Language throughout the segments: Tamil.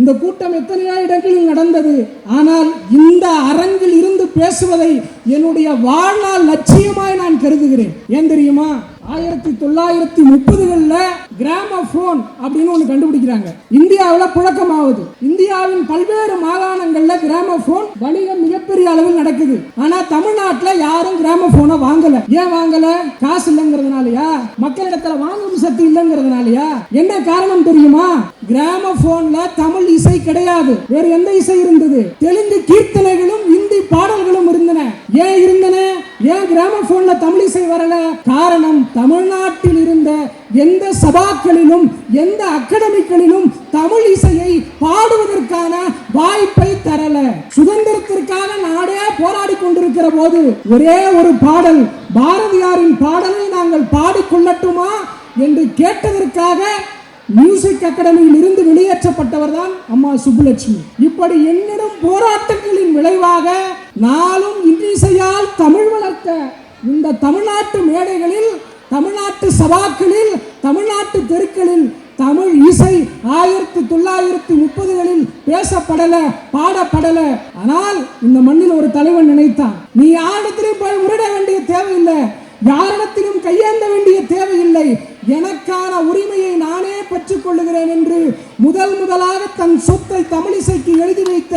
இந்த கூட்டம் எத்தனையோ இடங்களில் நடந்தது. ஆனால் இந்த அரங்கில் இருந்து பேசுவதை என்னுடைய வாழ்நாள் லட்சியமாய் நான் கருதுகிறேன். ஏன் தெரியுமா? ஆயிரத்தி தொள்ளாயிரத்தி முப்பதுகளில் கிராமபோன் அப்படின்னு ஒன்று கண்டுபிடிக்கிறாங்க. இந்தியாவில் புழக்கமாகுது. இந்தியாவின் பல்வேறு மாகாணங்கள்ல கிராமபோன் வணிகம் மிகப்பெரிய அளவில் நடக்குது. ஆனால் தமிழ்நாட்டில் யாரும் கிராமபோனை வாங்கல. ஏன் வாங்கல? காசு இல்லைங்கிறதுனாலயா? மக்களிடத்துல வாங்கும் சக்தி இல்லைங்கிறதுனாலயா? என்ன காரணம் தெரியுமா? கிராமபோன்ல தமிழ் இசை கிடையாது. வேறு எந்த இசை இருந்தது? தெலுங்கு கீர்த்தனைகளும் இந்தி பாடல்களும் இருந்தன. ஏன் இருந்தன? ஏன் கிராமபோன்ல தமிழ் இசை வரல? காரணம் தமிழ்நாட்டில் இருந்த எந்த சபாக்களிலும் எந்த அகாடமிகளிலும் தமிழ் இசையை பாடுவதற்கான வாய்ப்பை தரல. சுதந்திரத்திற்காக நாடே போராடி கொண்டிருக்கிற போது ஒரே ஒரு பாடல் பாரதியாரின் பாடலை நாங்கள் பாடிக்கொள்ளட்டுமா என்று கேட்டதற்காக மியூசிக் அகாடமியில் இருந்து வெளியேற்றப்பட்டவர் தான் அம்மா சுப்புலட்சுமி. இப்படி என்னிடம் போராட்டங்களின் விளைவாக நாளும் இசையால் தமிழ் வளர்த்த இந்த தமிழ்நாட்டு மேடைகளில் தமிழ்நாட்டு சபாக்களில் தமிழ்நாட்டு தெருக்களில் தமிழ் இசை ஆயிரத்தி தொள்ளாயிரத்தி முப்பதுகளில் பேசப்படல பாடப்படல. ஆனால் இந்த மண்ணில் ஒரு தலைவன் நினைத்தான். நீ யாரிடத்திலும் போய் முரட வேண்டிய தேவையில்லை. யாரிடத்திலும் கையேந்த வேண்டிய தேவையில்லை. எனக்கான உரிமையை நானே பெற்றுக் கொள்ளுகிறேன் என்று முதல் முதலாக தன் சொத்தை தமிழிசைக்கு எழுதி வைத்த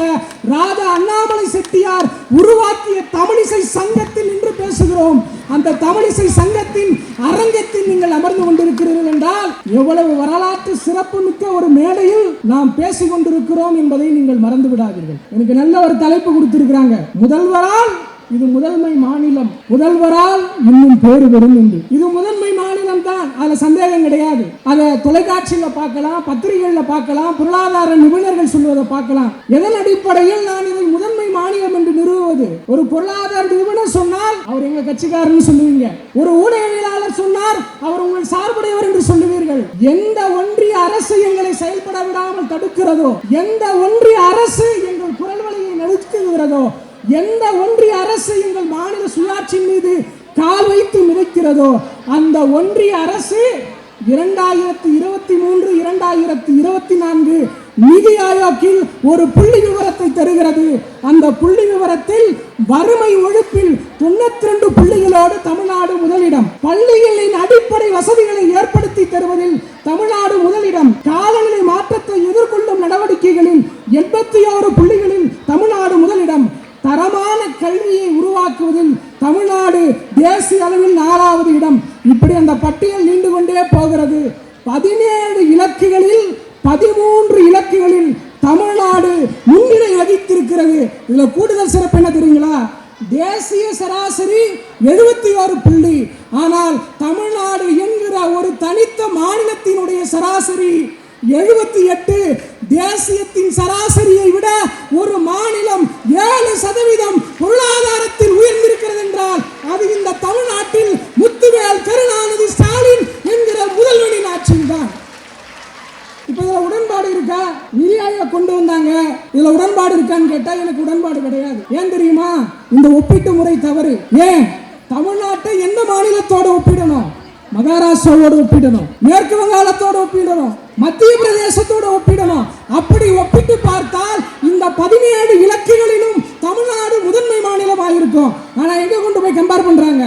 ராஜா அண்ணாமலை செட்டியார் உருவாக்கிய தமிழிசை சங்கத்தில் நின்று பேசுகிறோம். அந்த தமிழிசை சங்கத்தின் அரங்கத்தில் நீங்கள் அமர்ந்து கொண்டிருக்கிறீர்கள் என்றால் எவ்வளவு வரலாற்று சிறப்பு மிக்க ஒரு மேடையில் நாம் பேசிக் கொண்டிருக்கிறோம் என்பதை நீங்கள் மறந்து விடாதீர்கள். எனக்கு நல்ல ஒரு தலைப்பு கொடுத்திருக்கிறாங்க. முதல்வரால் இது முதன்மை மாநிலம். முதல்வரால் இன்னும் பேறு பெறும் என்று. இது முதன்மை மாநிலம் தான். அதுல சந்தேகம் கிடையாது. அதை தொலைக்காட்சியில பார்க்கலாம் பத்திரிகைகள்ல பார்க்கலாம் பொருளாதார நிபுணர்கள் சொல்வதை பார்க்கலாம். எதன் அடிப்படையில் நான் இதை முதன்மை மாநிலம் என்று நிறுவுவது? ஒரு பொருளாதார நிபுணர் சொன்னால் அவர் எங்க கட்சிக்காரன்னு சொல்லுவீங்க. ஒரு ஊடகவியலாளர் சொன்னார் அவர் உங்கள் சார்புடையவர் என்று சொல்லுவீர்கள். எந்த ஒன்றிய அரசு எங்களை செயல்பட விடாமல் தடுக்கிறதோ எந்த ஒன்றிய அரசு எங்கள் குரல் வழியை நடுக்குகிறதோ எந்த ஒன்றிய அரசு எங்கள் மாநில சுயாட்சி மீது கால் வைத்து மிதக்கிறதோ அந்த ஒன்றிய அரசு இரண்டாயிரத்தி இருபத்தி மூன்று இரண்டாயிரத்தி இருபத்தி நான்கு நிதி ஆயோக்கில் ஒரு புள்ளி விவரத்தை தருகிறது. அந்த புள்ளி விவரத்தில் வறுமை ஒழிப்பில் தொண்ணூத்தி ரெண்டு புள்ளிகளோடு தமிழ்நாடு முதலிடம். பள்ளிகளின் அடிப்படை வசதிகளை ஏற்படுத்தி தருவதில் தமிழ்நாடு முதலிடம் காலநிலை மாற்றத்தை எதிர்கொள்ளும் நடவடிக்கைகளில் எண்பத்தி ஓரு புள்ளிகளில் தமிழ்நாடு முதலிடம் தரமான கல்வியை உருவாக்குவதில் தமிழ்நாடு தேசிய அளவில் நாலாவது இடம் இப்படி அந்த பட்டியல் நீண்டு கொண்டே போகிறது பதினேழு இலக்குகளில் பதிமூன்று இலக்குகளில் தமிழ்நாடு முன்னிலை வகித்திருக்கிறது இதுல கூடுதல் சிறப்பு என்ன தெரியுங்களா? தேசிய சராசரி எழுபத்தி ஆறு புள்ளி. ஆனால் தமிழ்நாடு என்கிற ஒரு தனித்த மாநிலத்தினுடைய சராசரி எழுபத்தி எட்டு தேசியத்தின் சராசரியை விட ஒரு மாநிலம் ஏழு சதவீதம் பொருளாதாரத்தில் உயர்ந்திருக்கிறது என்றால் அது இந்த தமிழ்நாட்டில் முத்துவேல் கருணாநிதி ஸ்டாலின் என்கிற முதல்வனின் ஆட்சியில் தான் இப்ப இதுல உடன்பாடு இருக்கா? நிதி கொண்டு வந்தாங்க. இதுல உடன்பாடு இருக்கான்னு கேட்டா எனக்கு உடன்பாடு கிடையாது. ஏன் தெரியுமா? இந்த ஒப்பீட்டு முறை தவறு. ஏன்? தமிழ்நாட்டை எந்த மாநிலத்தோட ஒப்பிடணும்? மகாராஷ்டிராவோட ஒப்பிடணும். மேற்கு வங்காளத்தோட ஒப்பிடணும். மத்திய பிரதேசத்தோட ஒப்பிடணும். அப்படி ஒப்பிட்டு பார்த்தால் இந்த பதினேழு இலக்குகளிலும் தமிழ்நாடு முதன்மை மாநிலமாக இருக்கும் ஆனா எங்க கொண்டு போய் கம்பேர் பண்றாங்க?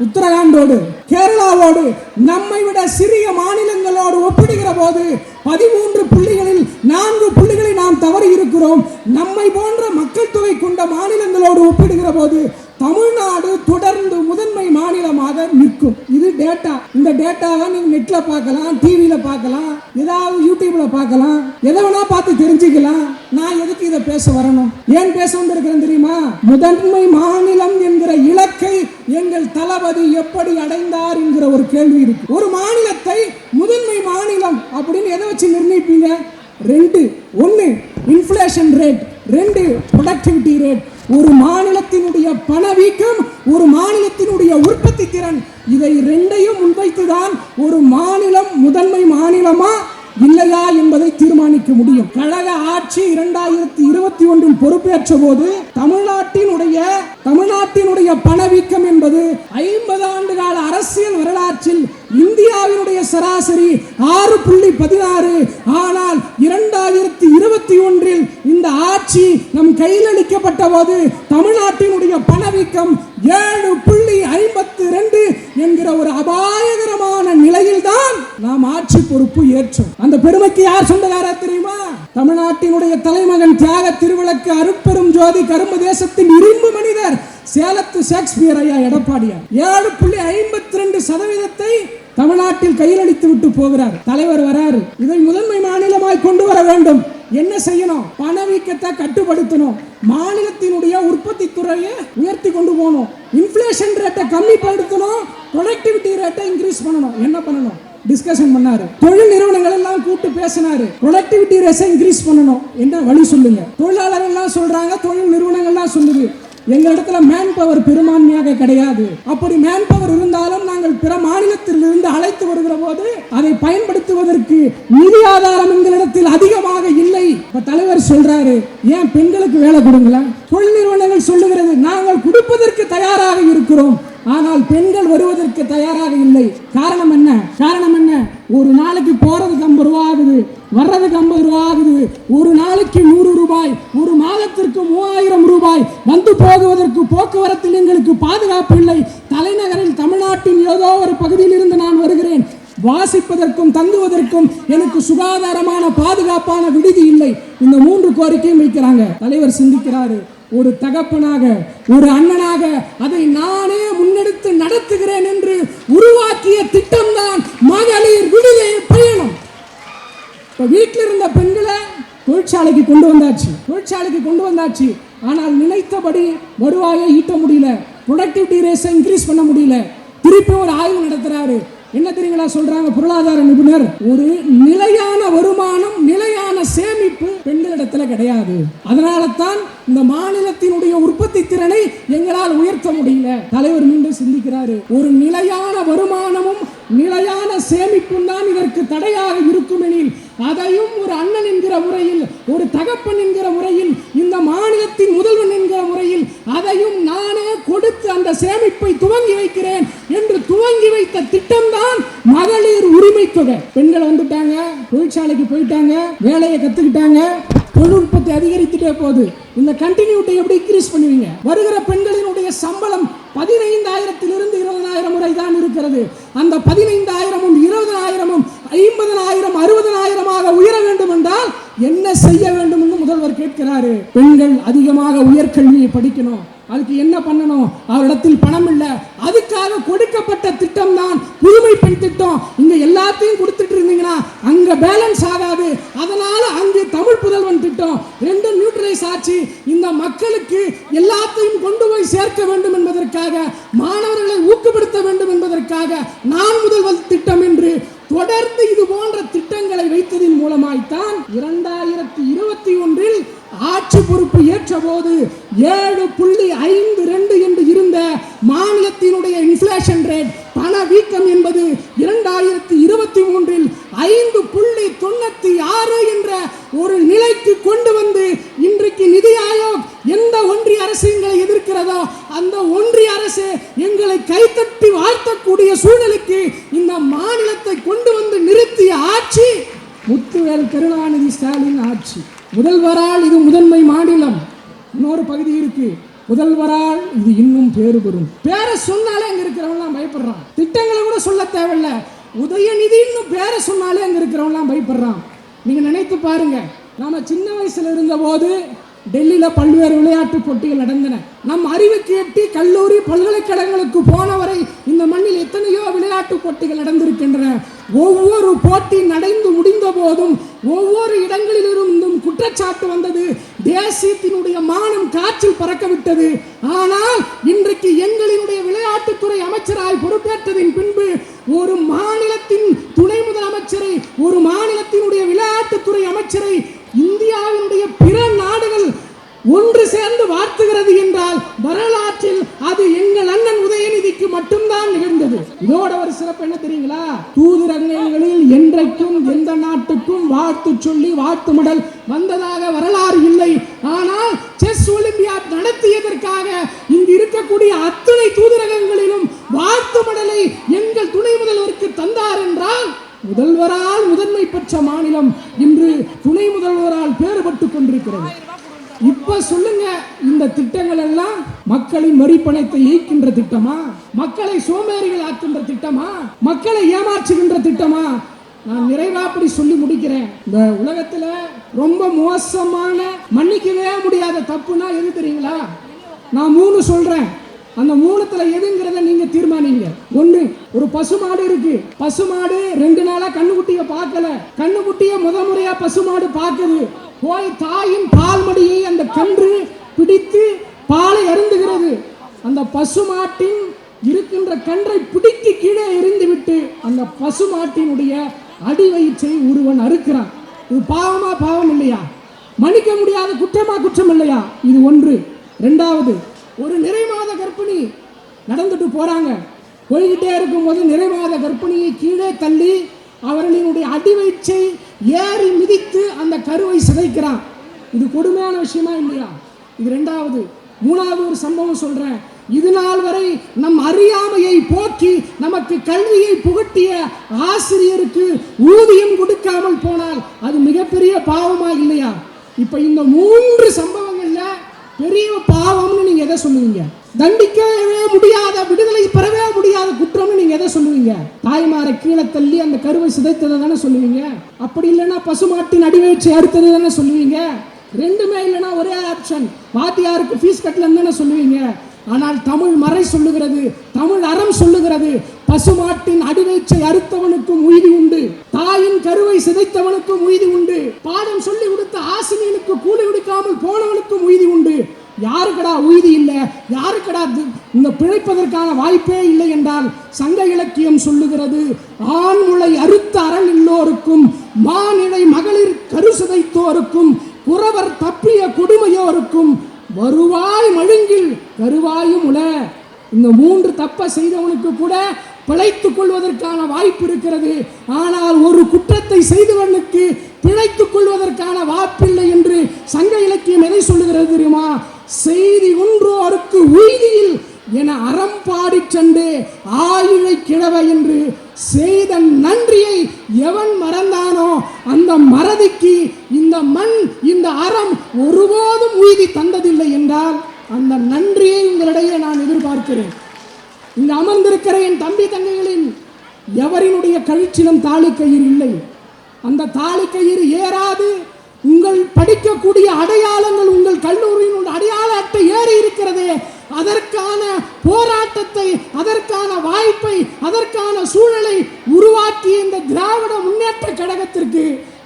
உத்தரகாண்டோடு கேரளாவோடு நம்மை விட சிறிய மாநிலங்களோடு ஒப்பிடுகிற போது பதிமூன்று புள்ளிகளில் நான்கு புள்ளிகளை நாம் தவறி இருக்கிறோம் நம்மை போன்ற மக்கள் தொகை கொண்ட மாநிலங்களோடு ஒப்பிடுகிற போது தமிழ்நாடு தொடர்ந்து முதன்மை மாநிலமாக நிற்கும். இது டேட்டா இந்த டேட்டாவை நீங்க நெட்ல பார்க்கலாம் டிவியில பார்க்கலாம் ஏதாவது யூடியூப்ல பார்க்கலாம். எதை வேணா பார்த்து தெரிஞ்சுக்கலாம். நான் எதுக்கு இதை பேச வரணும்? ஏன் பேச வந்திருக்கிறேன் தெரியுமா? முதன்மை மாநிலம் என்கிற இலக்கை எங்கள் தளபதி எப்படி அடைந்தார் என்கிற ஒரு கேள்வி இருக்கு. ஒரு மாநிலத்தை முதன்மை மாநிலம் அப்படின்னு எதை வச்சு நிர்ணயிப்பீங்க? ரெண்டு ஒன்று இன்ஃப்ளேஷன் ரேட் ரெண்டு ப்ரொடக்டிவிட்டி ரேட் ஒரு மாநிலத்தினுடைய பணவீக்கம் ஒரு மாநிலத்தினுடைய உற்பத்தி திறன். இதை ரெண்டையும் முன்வைத்துதான் ஒரு மாநிலம் முதன்மை மாநிலமா இல்லையா என்பதை தீர்மானிக்க முடியும். கழக ஆட்சி இரண்டாயிரத்தி இருபத்தி ஒன்றில் பொறுப்பேற்ற போது தமிழ்நாட்டினுடைய தமிழ்நாட்டினுடைய பணவீக்கம் என்பது ஐம்பது ஆண்டு கால அரசியல் வரலாற்றில் இந்தியாவினுடைய சராசரி ஆறு புள்ளி பதினாறு. ஆனால் இரண்டாயிரத்தி இருபத்தி ஒன்றில் இந்த ஆட்சி நம் கையில் அளிக்கப்பட்ட போது தமிழ்நாட்டினுடைய பணவீக்கம் ஏழு புள்ளி ஐம்பத்தி ரெண்டு என்கிற ஒரு அபாயகரமான நிலையில்தான் நாம் ஆட்சி பொறுப்பு ஏற்றோம். அந்த பெருமைக்கு யார் சொந்தக்காரர் தெரியுமா? தமிழ்நாட்டினுடைய தலைமகன் தியாக திருவிளக்கு அருப்பெரும் ஜோதி கரும்பு தேசத்தின் இரும்பு மனிதர் சேலத்து ஷேக்ஸ்பியர் ஐயா எடப்பாடியார். ஏழு புள்ளி ஐம்பத்தி ரெண்டு சதவீதத்தை தமிழ்நாட்டில் கையளித்து விட்டு போகிறார். தலைவர் வராரு. இதை முதன்மை மாநிலமாய் கொண்டு வர வேண்டும். என்ன செய்யணும்? பணவீக்கத்தை கட்டுப்படுத்தணும். மாநிலத்தினுடைய உற்பத்தி துறையை உயர்த்தி கொண்டு போகணும். இன்ஃப்ளேஷன் ரேட்டை கம்மிப்படுத்தணும். ப்ரொடக்டிவிட்டி ரேட்டை இன்க்ரீஸ் பண்ணணும். என்ன பண்ணணும்? டிஸ்கஷன் பண்ணாரு. தொழில் நிறுவனங்கள் எல்லாம் கூப்பிட்டு பேசினாரு. ப்ரொடக்டிவிட்டி ரேட்டை இன்க்ரீஸ் பண்ணணும். என்ன வழி சொல்லுங்க? தொழிலாளர்கள் எல்லாம் சொல்றாங்க தொழில் நிறுவனங்கள்லாம் சொல்லுது. எங்க இடத்துல மேன் பவர் பெரும்பான்மையாக கிடையாது. அப்படி மேன் பவர் இருந்தாலும் நாங்கள் பிற மாநிலத்தில் இருந்து அழைத்து வருகிற போது அதை பயன்படுத்துவதற்கு நிதி ஆதாரம் எங்களிடத்தில் அதிகமாக இல்லை. இப்ப தலைவர் சொல்றாரு ஏன் பெண்களுக்கு வேலை கொடுங்களேன்? தொழில் நிறுவனங்கள் சொல்லுகிறது நாங்கள் கொடுப்பதற்கு தயாராக இருக்கிறோம் ஆனால் பெண்கள் வருவதற்கு தயாராக இல்லை. காரணம் என்ன? காரணம் என்ன? ஒரு நாளைக்கு போறது பாதுகாப்பான விடுதி இல்லை. இந்த மூன்று கோரிக்கையும் வைக்கிறாங்க. தலைவர் சிந்திக்கிறாரு. ஒரு தகப்பனாக ஒரு அண்ணனாக அதை நானே முன்னெடுத்து நடத்துகிறேன் என்று உருவாக்கிய திட்டம்தான் மகளிர் விடுதலை பயணம். இப்போ வீட்டில் இருந்த பெண்களை தொழிற்சாலைக்கு கொண்டு வந்தாச்சு. தொழிற்சாலைக்கு கொண்டு வந்தாச்சு. ஆனால் நினைத்தபடி வருவாயை ஈட்ட முடியல. ப்ரொடக்டிவிட்டி ரேஸை இன்க்ரீஸ் பண்ண முடியல. திருப்பி ஒரு ஆய்வு நடத்துறாரு. என்ன தெரியுங்களா சொல்றாங்க பொருளாதார நிபுணர்? ஒரு நிலையான வருமானம் நிலையான சேமிப்பு பெண்களிடத்துல கிடையாது. அதனால தான் இந்த மாநிலத்தினுடைய உற்பத்தி திறனை எங்களால் உயர்த்த முடியல. தலைவர் மீண்டும் சிந்திக்கிறாரு. ஒரு நிலையான வருமானமும் நிலையான சேமிப்பும் தான் இதற்கு தடையாக இருக்குமெனில் அதையும் ஒரு அண்ணன் என்கிற முறையில் ஒரு தகப்பன் என்கிற முறையில் இந்த மாநிலத்தின் முதல்வன் என்கிற முறையில் அதையும் நானே கொடுத்து அந்த சேமிப்பை துவங்கி வைக்கிறேன் என்று துவங்கி வைத்த திட்டம்தான் மகளிர் உரிமை தொகை பெண்கள் வந்துட்டாங்க தொழிற்சாலைக்கு போயிட்டாங்க வேலையை கத்துக்கிட்டாங்க. தொழில்நுட்பத்தை அதிகரித்துட்டே போகுது. இந்த கண்டினியூட்டை எப்படி இன்க்ரீஸ் பண்ணுவீங்க? வருகிற பெண்களினுடைய சம்பளம் பதினைந்தாயிரத்திலிருந்து இருபதனாயிரம் முறை தான் இருக்கிறது. அந்த பதினைந்தாயிரமும் இருபதனாயிரமும் ஐம்பதனாயிரம் அறுபதனாயிரமாக உயர வேண்டும் என்றால் என்ன செய்ய வேண்டும் என்று முதல்வர் கேட்கிறாரு. பெண்கள் அதிகமாக உயர்கல்வியை படிக்கணும். அதுக்கு என்ன பண்ணணும்? அவரிடத்தில் பணம் இல்லை அதுக்காக கொடுக்கப்பட்ட திட்டம் தான் புதுமை பெண் திட்டம். இங்க எல்லாத்தையும் கொடுத்துட்டு இருந்தீங்கன்னா அங்க பேலன்ஸ் ஆகாது. அதனால அங்கே தமிழ் புதல்வன் திட்டம். ரெண்டும் நியூட்ரலைஸ் ஆச்சு. இந்த மக்களுக்கு எல்லாத்தையும் கொண்டு போய் சேர்க்க வேண்டும் என்பதற்காக மாணவர்களை ஊக்கப்படுத்த வேண்டும் என்பதற்காக நான் முதல்வர் திட்டம் என்று தொடர்ந்து இது போன்ற திட்டங்களை வைத்ததின் மூலமாய்த்தான் இரண்டாயிரத்தி இருபத்தி ஒன்றில் போது ஏழு புள்ளி ஐந்து ரெண்டு என்று இருந்த மாநிலத்தினுடைய இன்ஃபிளேஷன் ரேட் பண வீக்கம் என்பது இரண்டாயிரத்தி இருபத்தி மூன்றில் ஐந்து புள்ளி தொண்ணூத்தி ஆறு என்ற ஒரு நிலைக்கு கொண்டு வந்து இன்றைக்கு நிதி ஆயோக் எந்த ஒன்றிய அரசு எங்களை எதிர்க்கிறதோ அந்த ஒன்றிய அரசு எங்களை கைத்தட்டி வாழ்த்தக்கூடிய சூழ்நிலைக்கு இந்த மாநிலத்தை கொண்டு வந்து நிறுத்திய ஆட்சி முத்துவேல் கருணாநிதி ஸ்டாலின் ஆட்சி. முதல்வரால் இது முதன்மை மாநிலம். இன்னொரு பகுதி இருக்கு. முதல்வரால் இது இன்னும் பேறு பெறும். பேரை சொன்னாலே அங்க இருக்கிறவங்களாம் பயப்படுறான். திட்டங்களை கூட சொல்ல தேவையில்ல. உதயநிதின்னு பேரை சொன்னாலே அங்க இருக்கிறவங்களாம் பயப்படுறான். நீங்க நினைத்து பாருங்க. நாம சின்ன வயசுல இருந்த போது டெல்லியில பல்வேறு விளையாட்டு போட்டிகள் நடந்தன. நம் அறிவுக்கு எட்டி கல்லூரி பல்கலைக்கழகங்களுக்கு போனவரை இந்த மண்ணில் எத்தனையோ விளையாட்டு போட்டிகள் நடந்திருக்கின்றன. ஒவ்வொரு போட்டி நடந்து முடிந்த போதும் ஒவ்வொரு இடங்களிலிருந்தும் குற்றச்சாட்டு வந்தது. தேசியத்தினுடைய மானம் காற்றில் பறக்க விட்டது ஆனால் இன்றைக்கு எங்களினுடைய விளையாட்டுத்துறை அமைச்சராய் பொறுப்பேற்றதின் பின்பு ஒரு மாநிலத்தின் துணை முதலமைச்சரை ஒரு மாநிலத்தினுடைய விளையாட்டுத்துறை அமைச்சரை இந்தியாவினுடைய பிற நாடுகள் ஒன்று சேர்ந்து வாழ்த்துகிறது என்றால் வரலாறு உதயநிதிக்கு மட்டும்தான் நிகழ்ந்தது இதோட ஒரு சிறப்பு என்ன தெரியுங்களா? தூதரகங்களில் என்றைக்கும் எந்த நாட்டுக்கும் வாழ்த்து சொல்லி வாழ்த்து மடல் வந்ததாக வரலாறு இல்லை. ஆனால் செஸ் ஒலிம்பியாட் நடத்தியதற்காக இங்கு இருக்கக்கூடிய அத்தனை தூதரகங்களிலும் வாழ்த்து மடலை எங்கள் துணை முதல்வருக்கு தந்தார் என்றால் முதல்வரால் முதன்மை பெற்ற மாநிலம் இன்று துணை முதல்வரால் பேறுபட்டுக் கொண்டிருக்கிறது. இப்ப சொல்லுங்க இந்த திட்டங்கள் எல்லாம் மக்களின் வரி பணத்தை திட்டமா? மக்களை சோமேறிகள் ஆக்கின்ற திட்டமா? மக்களை ஏமாற்றுகின்ற திட்டமா? நான் நிறைவா அப்படி சொல்லி முடிக்கிறேன். இந்த உலகத்துல ரொம்ப மோசமான மன்னிக்கவே முடியாத தப்புனா எது தெரியுங்களா? நான் மூணு சொல்றேன். அந்த மூணுத்துல எதுங்கிறத நீங்க தீர்மானிங்க. ஒண்ணு ஒரு பசுமாடு இருக்கு. பசுமாடு ரெண்டு நாளா கண்ணுக்குட்டிய பார்க்கல. கண்ணுக்குட்டிய முத முறையா பசுமாடு பார்க்குது. போய் தாயின் பால்மடியை அந்த கன்று பிடித்து பாலை அருந்துகிறது. அந்த பசுமாட்டின் இருக்கின்ற கன்றை பிடித்து கீழே எறிந்துவிட்டு அந்த பசுமாட்டினுடைய அடி வயிற்றை ஒருவன் அறுக்கிறான். இது பாவமா பாவம் இல்லையா? மன்னிக்க முடியாத குற்றமா குற்றம் இல்லையா? இது ஒன்று. ரெண்டாவது ஒரு நிறைமாத கர்ப்பிணி நடந்துட்டு போறாங்க. போய்கிட்டே இருக்கும்போது நிறைமாத கர்ப்பிணியை கீழே தள்ளி அவர்களினுடைய அடிவயிற்றை ஏறி மிதித்து அந்த கருவை சிதைக்கிறான். இது கொடுமையான விஷயமா இல்லையா? இது ரெண்டாவது மூணாவது ஒரு சம்பவம் சொல்றேன். இது நாள் வரை நம் அறியாமையை போக்கி நமக்கு கல்வியை புகட்டிய ஆசிரியருக்கு ஊதியம் கொடுக்காமல் போனால் அது மிகப்பெரிய பாவமா இல்லையா? இப்ப இந்த மூன்று சம்பவங்கள்ல பெரிய பாவம்னு எதை சொல்லுவீங்க? தண்டிக்கவே முடியாத விடுதலை பெறவே முடியாத குற்றம்னு நீங்க எதை சொல்லுவீங்க? தாய்மாரை கீழே தள்ளி அந்த கருவை சிதைத்ததை தானே சொல்லுவீங்க? அப்படி இல்லைன்னா பசுமாட்டின் அடிவயிற்றை அறுத்தது தானே சொல்லுவீங்க? ரெண்டுமே இல்லைன்னா ஒரே ஆப்ஷன் வாத்தியாருக்கு ஃபீஸ் கட்டலன்னு தானே சொல்லுவீங்க? ஆனால் தமிழ் மறை சொல்லுகிறது தமிழ் அறம் சொல்லுகிறது பசுமாட்டின் அடிவயிற்றை அறுத்தவனுக்கும் உய்தி உண்டு. தாயின் கருவை சிதைத்தவனுக்கும் உய்தி உண்டு. பாடம் சொல்லி கொடுத்த ஆசிரியனுக்கு கூலி கொடுக்காமல் போனவனுக்கும் உய்தி உண்டு. யாருக்கடா உய்தி இல்லை? யாருக்கடா இந்த பிழைப்பதற்கான வாய்ப்பே இல்லை என்றால் சங்க இலக்கியம் சொல்லுகிறது ஆண்முளை அறுத்த அரண் இல்லோருக்கும் மாநிலை மகளிர் கருசுதைத்தோருக்கும் குறவர் தப்பிய கொடுமையோருக்கும் வருவாய் மழுங்கில் கருவாயும் உல இந்த மூன்று தப்பை செய்தவனுக்கு கூட பிழைத்துக் கொள்வதற்கான வாய்ப்பு இருக்கிறது. ஆனால் ஒரு குற்றத்தை செய்தவனுக்கு பிழைத்துக் கொள்வதற்கான வாய்ப்பில்லை என்று சங்க இலக்கியம் எதை சொல்லுகிறது தெரியுமா? செய்தி ஒன்றோருக்கு உய்தியில் என அறம் பாடிச் சென்று ஆயுளை கிழவ என்று செய்த நன்றியை எவன் மறந்தானோ அந்த மறதிக்கு இந்த மண் இந்த அறம் ஒருபோதும் உய்தி தந்ததில்லை என்றால் அந்த நன்றியை உங்களிடையே நான் எதிர்பார்க்கிறேன். இங்கு அமர்ந்திருக்கிற என் தம்பி தங்கைகளின் எவரினுடைய கழுச்சிலும் தாலி கயிறு இல்லை. அந்த தாலி கயிறு ஏறாது உங்கள் படிக்கக்கூடிய அடையாளங்கள் உங்கள் கல்லூரியினுடைய அடையாள அட்டை ஏறி இருக்கிறதே. அதற்கான போராட்டத்தை அதற்கான வாய்ப்பை அதற்கான சூழலை உருவாக்கிய இந்த திராவிட முன்னேற்ற கழகத்திற்கு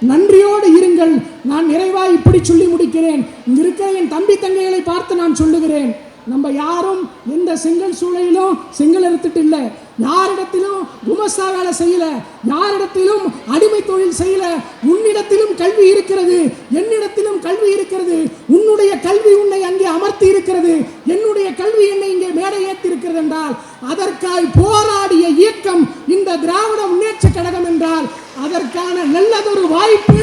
நன்றியோடு இருங்கள். நான் நிறைவாக இப்படி சொல்லி முடிக்கிறேன். இங்க இருக்கிற என் தம்பி தங்கைகளை பார்த்து நான் சொல்லுகிறேன். நம்ம யாரும் எந்த செங்கல் சூளையிலும் செங்கல் எடுத்துட்டு இல்லை. யாரிடத்திலும் குமஸ்தா வேலை செய்யல. யாரிடத்திலும் அடிமை தொழில் செய்யல. உன்னிடத்திலும் கல்வி இருக்கிறது. என்னிடத்திலும் கல்வி இருக்கிறது. உன்னுடைய கல்வி உன்னை அங்கே அமர்த்தி இருக்கிறது. என்னுடைய கல்வி என்னை இங்கே மேடை ஏற்றி இருக்கிறது என்றால் அதற்காய் போராடிய இயக்கம் இந்த திராவிட முன்னேற்ற கழகம் என்றால் அதற்கான நல்லதொரு வாய்ப்பு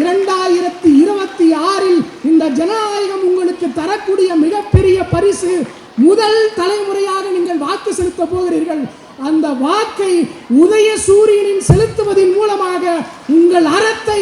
இரண்டாயிரத்தி இருபத்தி ஆறில் இந்த ஜனநாயகம் உங்களுக்கு தரக்கூடிய மிகப்பெரிய பரிசு முதல் தலைமுறையாக நீங்கள் வாக்கு செலுத்த போகிறீர்கள். அந்த வாக்கை உதய சூரியனின் செலுத்துவதன் மூலமாக உங்கள் அறத்தை